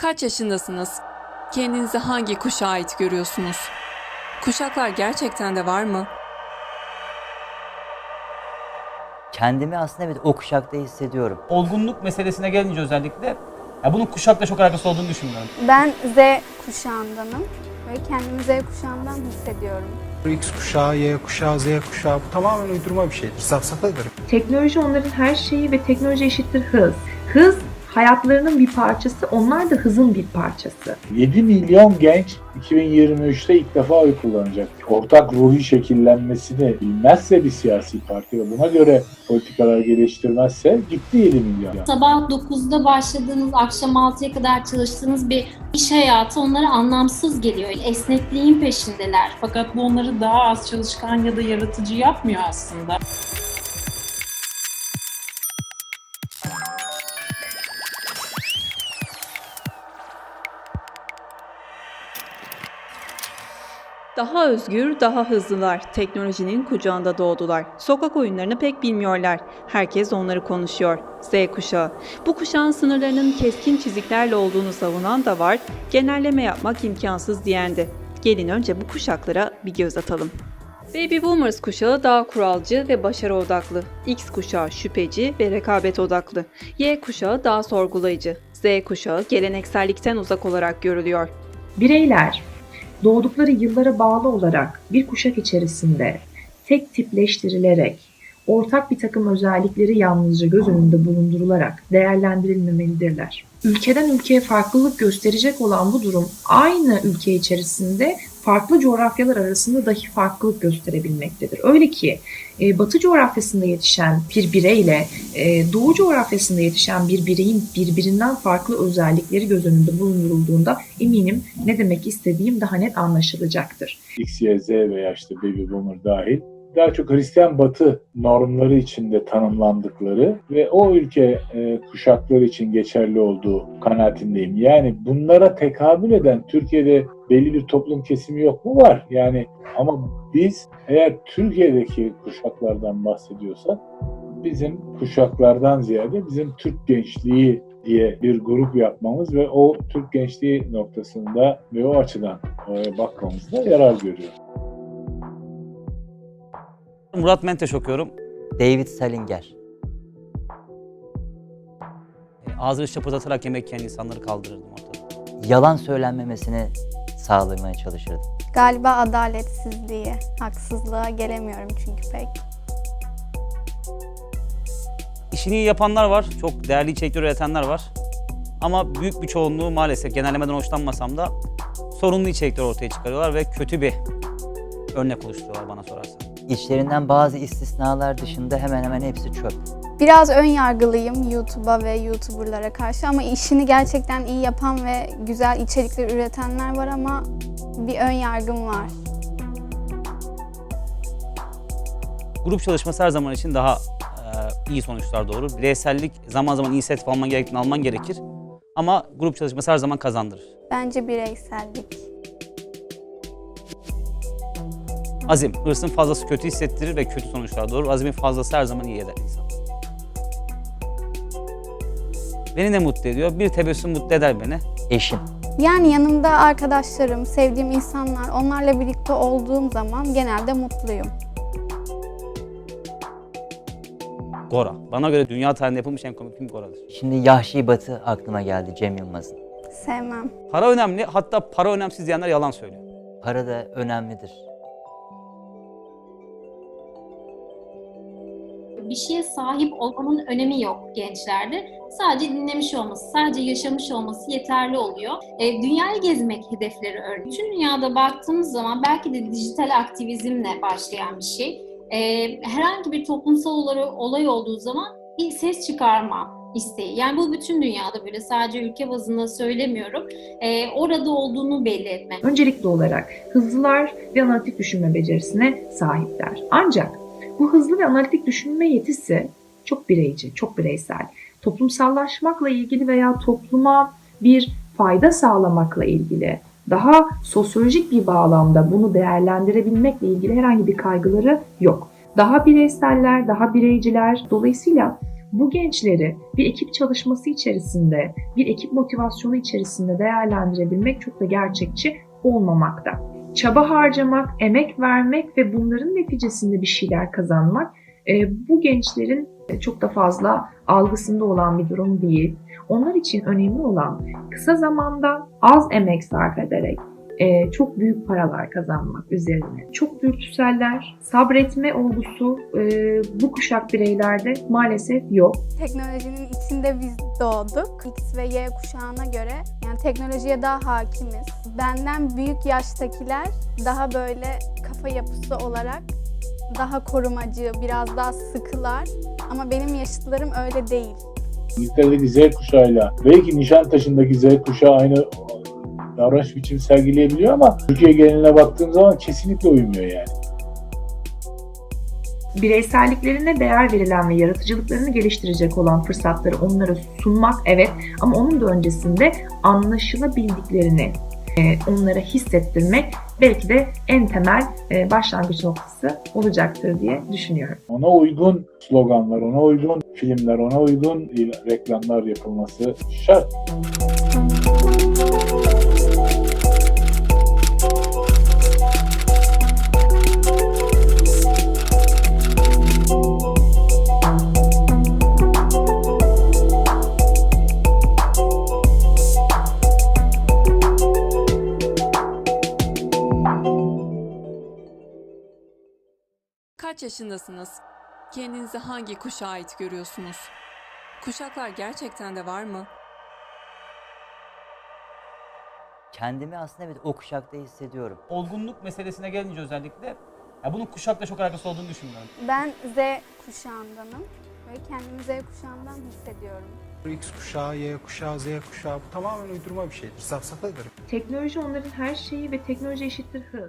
Kaç yaşındasınız? Kendinizi hangi kuşağa ait görüyorsunuz? Kuşaklar gerçekten de var mı? Kendimi aslında evet o kuşakta hissediyorum. Olgunluk meselesine gelince özellikle ya bunun kuşakla çok alakası olduğunu düşünmüyorum. Ben Z kuşağındanım ve kendimi Z kuşağından hissediyorum. X kuşağı, Y kuşağı, Z kuşağı bu tamamen uydurma bir şeydir. Safsatadır. Teknoloji onların her şeyi ve teknoloji eşittir hız. Hız hayatlarının bir parçası, onlar da hızın bir parçası. 7 milyon genç 2023'te ilk defa oy kullanacak. Ortak ruhi şekillenmesini bilmezse bir siyasi parti ve buna göre politikalar geliştirmezse gitti 7 milyon. Sabah 9'da başladığınız, akşam 6'ya kadar çalıştığınız bir iş hayatı onlara anlamsız geliyor. Esnekliğin peşindeler. Fakat bu onları daha az çalışkan ya da yaratıcı yapmıyor aslında. Daha özgür, daha hızlılar. Teknolojinin kucağında doğdular. Sokak oyunlarını pek bilmiyorlar. Herkes onları konuşuyor. Z kuşağı. Bu kuşağın sınırlarının keskin çiziklerle olduğunu savunan da var. Genelleme yapmak imkansız diyen de. Gelin önce bu kuşaklara bir göz atalım. Baby Boomers kuşağı daha kuralcı ve başarı odaklı. X kuşağı şüpheci ve rekabet odaklı. Y kuşağı daha sorgulayıcı. Z kuşağı geleneksellikten uzak olarak görülüyor. Bireyler doğdukları yıllara bağlı olarak bir kuşak içerisinde tek tipleştirilerek ortak bir takım özellikleri yalnızca göz önünde bulundurularak değerlendirilmemelidirler. Ülkeden ülkeye farklılık gösterecek olan bu durum aynı ülke içerisinde farklı coğrafyalar arasında dahi farklılık gösterebilmektedir. Öyle ki e, Batı coğrafyasında yetişen bir bireyle e, Doğu coğrafyasında yetişen bir bireyin birbirinden farklı özellikleri göz önünde bulundurulduğunda eminim ne demek istediğim daha net anlaşılacaktır. X, Y, Z veya işte Baby Boomer dahil daha çok Hristiyan Batı normları içinde tanımlandıkları ve o ülke e, kuşakları için geçerli olduğu kanaatindeyim. Yani bunlara tekabül eden Türkiye'de belli bir toplum kesimi yok mu? Var. Yani ama biz eğer Türkiye'deki kuşaklardan bahsediyorsak bizim kuşaklardan ziyade bizim Türk gençliği diye bir grup yapmamız ve o Türk gençliği noktasında ve o açıdan e, bakmamızda yarar görüyorum. Murat Menteş okuyorum. David Salinger. E, Ağzını şapırdatarak yemek yiyen insanları kaldırırdım ortada. Yalan söylenmemesini sağlamaya çalışırdım. Galiba adaletsizliğe, haksızlığa gelemiyorum çünkü pek. İşini iyi yapanlar var, çok değerli içerikler üretenler var. Ama büyük bir çoğunluğu maalesef genellemeden hoşlanmasam da sorunlu içerikler ortaya çıkarıyorlar ve kötü bir örnek oluşturuyorlar bana sorarsan. İçlerinden bazı istisnalar dışında hemen hemen hepsi çöp. Biraz ön yargılıyım YouTube'a ve YouTuber'lara karşı ama işini gerçekten iyi yapan ve güzel içerikler üretenler var ama bir ön yargım var. Grup çalışması her zaman için daha e, iyi sonuçlar doğurur. Bireysellik zaman zaman inisiyatif alman gerektiğini alman gerekir. Ama grup çalışması her zaman kazandırır. Bence bireysellik. Azim, hırsın fazlası kötü hissettirir ve kötü sonuçlar doğurur. Azimin fazlası her zaman iyi eder insan. Beni ne mutlu ediyor? Bir tebessüm mutlu eder beni. Eşim. Yani yanımda arkadaşlarım, sevdiğim insanlar, onlarla birlikte olduğum zaman genelde mutluyum. Gora. Bana göre dünya tarihinde yapılmış en komik film Gora'dır. Şimdi Yahşi Batı aklıma geldi Cem Yılmaz'ın. Sevmem. Para önemli, hatta para önemsiz diyenler yalan söylüyor. Para da önemlidir. Bir şeye sahip olmanın önemi yok gençlerde. Sadece dinlemiş olması, sadece yaşamış olması yeterli oluyor. E, dünyayı gezmek hedefleri örneğin. Bütün dünyada baktığımız zaman belki de dijital aktivizmle başlayan bir şey. E, herhangi bir toplumsal olay, olay olduğu zaman bir ses çıkarma isteği. Yani bu bütün dünyada böyle sadece ülke bazında söylemiyorum. E, orada olduğunu belli etme. Öncelikli olarak hızlılar ve analitik düşünme becerisine sahipler. Ancak bu hızlı ve analitik düşünme yetisi çok bireyci, çok bireysel. Toplumsallaşmakla ilgili veya topluma bir fayda sağlamakla ilgili daha sosyolojik bir bağlamda bunu değerlendirebilmekle ilgili herhangi bir kaygıları yok. Daha bireyseller, daha bireyciler. Dolayısıyla Bu gençleri bir ekip çalışması içerisinde, bir ekip motivasyonu içerisinde değerlendirebilmek çok da gerçekçi olmamakta. Çaba harcamak, emek vermek ve bunların neticesinde bir şeyler kazanmak e, bu gençlerin çok da fazla algısında olan bir durum değil. Onlar için önemli olan kısa zamanda az emek sarf ederek e, çok büyük paralar kazanmak üzerine. Çok dürtüseller, sabretme olgusu e, bu kuşak bireylerde maalesef yok. Teknolojinin içinde biz doğduk. X ve Y kuşağına göre yani teknolojiye daha hakimiz. Benden büyük yaştakiler daha böyle kafa yapısı olarak daha korumacı, biraz daha sıkılar. Ama benim yaşıtlarım öyle değil. İngiltere'deki Z kuşağıyla belki Nişantaşı'ndaki Z kuşağı aynı davranış biçimi sergileyebiliyor ama Türkiye geneline baktığım zaman kesinlikle uymuyor yani. bireyselliklerine değer verilen ve yaratıcılıklarını geliştirecek olan fırsatları onlara sunmak evet ama onun da öncesinde anlaşılabildiklerini onlara hissettirmek belki de en temel e, başlangıç noktası olacaktır diye düşünüyorum. Ona uygun sloganlar, ona uygun filmler, ona uygun reklamlar yapılması şart. Kaç yaşındasınız? Kendinizi hangi kuşağa ait görüyorsunuz? Kuşaklar gerçekten de var mı? Kendimi aslında evet o kuşakta hissediyorum. Olgunluk meselesine gelince özellikle ya bunun kuşakla çok alakası olduğunu düşünmüyorum. Ben Z kuşağındanım ve kendimi Z kuşağından hissediyorum. X kuşağı, Y kuşağı, Z kuşağı bu tamamen uydurma bir şeydir. Safsatadır. Teknoloji onların her şeyi ve teknoloji eşittir hız.